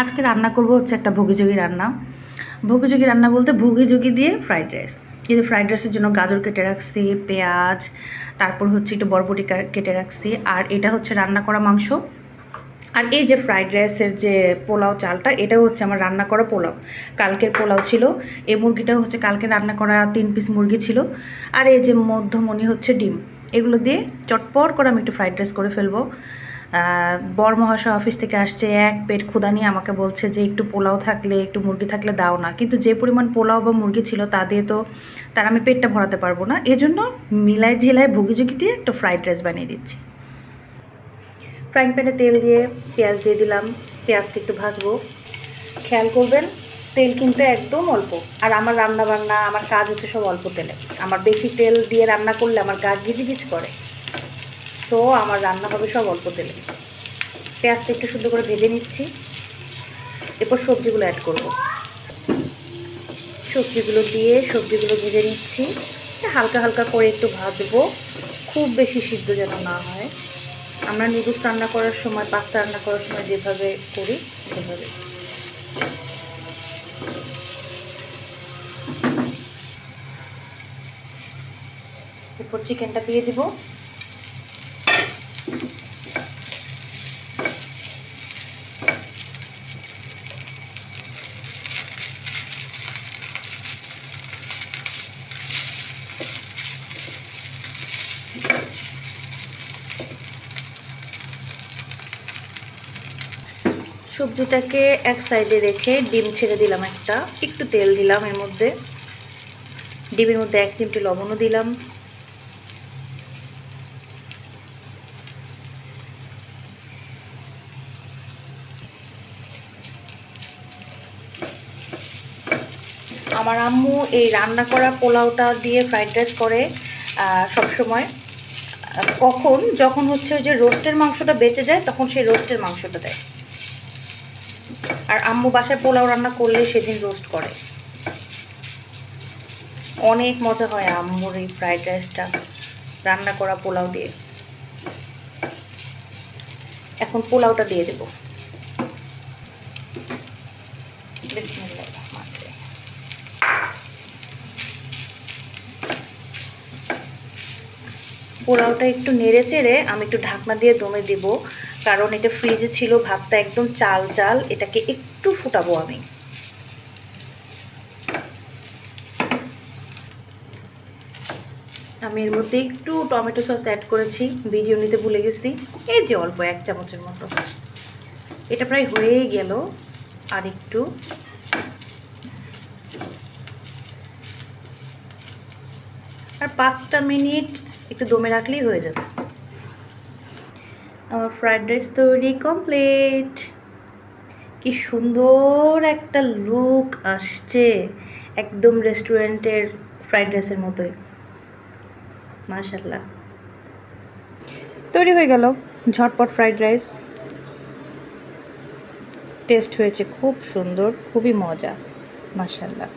আজকে রান্না করব হচ্ছে একটা ভুগিযোগী রান্না। ভুগিযোগী রান্না বলতে ভুগিযোগী দিয়ে ফ্রাইড রাইস কিন্তু ফ্রাইড রাইসের জন্য গাজর কেটে রাখছি, পেঁয়াজ, তারপর হচ্ছে একটু বরবটি কেটে রাখছি, আর এটা হচ্ছে রান্না করা মাংস। আর এই যে ফ্রাইড রাইসের যে পোলাও চালটা, এটাও হচ্ছে আমার রান্না করা পোলাও। কালকের পোলাও ছিল, এই মুরগিটাও হচ্ছে কালকে রান্না করা তিন পিস মুরগি ছিল। আর এই যে মধ্যমণি হচ্ছে ডিম, এগুলো দিয়ে চটপট করে আমি একটু ফ্রাইড রাইস করে ফেলব। আহ, বর মহাশয় অফিস থেকে আসছে এক পেট ক্ষুদা নিয়ে আমাকে বলছে যে একটু পোলাও থাকলে একটু মুরগি থাকলে দাও না। কিন্তু যে পরিমাণ পোলাও বা মুরগি ছিল তা দিয়ে তো তার আমি পেটটা ভরাতে পারব না। এজন্য মিলাই ঝিলায় ভুগিঝুগি দিয়ে একটা ফ্রাইড রাইস বানিয়ে দিচ্ছি। ফ্রাইং প্যানে তেল দিয়ে পেঁয়াজ দিয়ে দিলাম। পেঁয়াজটা একটু ভাজবো। খেয়াল করবেন তেল কিন্তু একদম অল্প। আর আমার রান্না বান্না আমার কাজ হচ্ছে সব অল্প তেলে। আমার বেশি তেল দিয়ে রান্না করলে আমার গা গিজি গিজ করে। সো আমার রান্না হবে সব অল্প তেলে। পেঁয়াজটা একটু সুন্দর করে ভেজে নিচ্ছি। এরপর সবজিগুলো অ্যাড করব। সবজিগুলো দিয়ে সবজিগুলো ভেজে নিচ্ছি। হালকা হালকা করে একটু ভাজবো। খুব বেশি সিদ্ধ যেন না হয়। আমরা নুডলস রান্না করার সময়, পাস্তা রান্না করার সময় যেভাবে করি, সেভাবে। এরপর চিকেনটা দিয়ে দিব। সবজিটাকে এক সাইডে রেখে ডিম ছেড়ে দিলাম একটা। একটু তেল দিলাম এর মধ্যে। ডিমের মধ্যে এক চিমটি লবণও দিলাম। আমার আম্মু এই রান্না করা পোলাওটা দিয়ে ফ্রাইড রাইস করে সব সময় কখন? যখন হচ্ছে যে রোস্টের মাংসটা বেঁচে যায়, তখন সেই রোস্টের মাংসটা দেয়। আর আম্মু বাসায় পোলাও রান্না করলে সেদিন রোস্ট করে। অনেক মজা হয় আম্মুর এই ফ্রাইড রাইসটা রান্না করা পোলাও দিয়ে। এখন পোলাওটা দিয়ে দেবো। বিসমিল্লাহির পোলাওটা একটু নেড়ে চেড়ে আমি একটু ঢাকনা দিয়ে দমে দেব। কারণ এটা ফ্রিজে ছিল, ভাতটা একদম চাল চাল, এটাকে একটু ফুটাবো আমি। আমি এর মধ্যে একটু টমেটো সস অ্যাড করেছি ভিডিও নিতে ভুলে গেছি। এই যে অল্প এক চামচের মতো। এটা প্রায় হয়েই গেল। আর একটু। আর পাঁচটা মিনিট একটু দমে রাখলেই হয়ে যাবে। আমার ফ্রাইড রাইস তৈরি কমপ্লিট কি সুন্দর একটা লুক আসছে একদম রেস্টুরেন্টের ফ্রাইড রাইসের মতোই। মাশাল্লাহ তৈরি হয়ে গেল ঝটপট ফ্রাইড রাইস টেস্ট হয়েছে খুব সুন্দর, খুবই মজা। মাশাল্লাহ